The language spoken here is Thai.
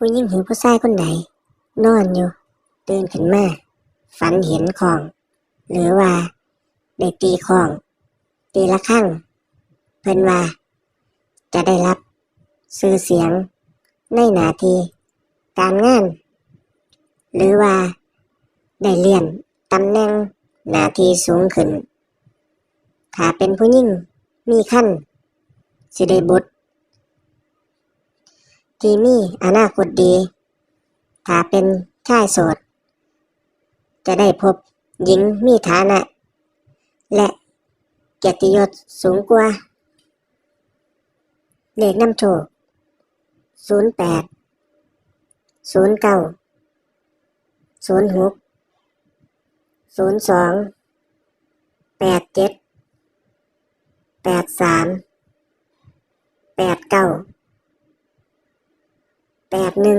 ผู้หญิงหรือผู้ชายคนใดนอนอยู่ ตื่นขึ้นมา ฝันเห็นของ หรือว่า ได้ตีของ ตีละครั้งเพิ่นว่า จะได้รับชื่อเสียง ในหนาที การงาน หรือว่า ได้เลื่อนตำแหน่งหนาทีสูงขึ้น ถ้าเป็นผู้หญิงมีขั้นสิได้บุตร ที่มีอนาคตดี ถ้าเป็นชายโสด จะได้พบหญิงมีฐานะ และเกียรติยศสูงกว่า เลขน้ำโชคศูนย์แปดศูนย์เก้าศูนย์หกศูนย์สองแปดเจ็ดแปดสามแปดเก้า แปดหนึ่ง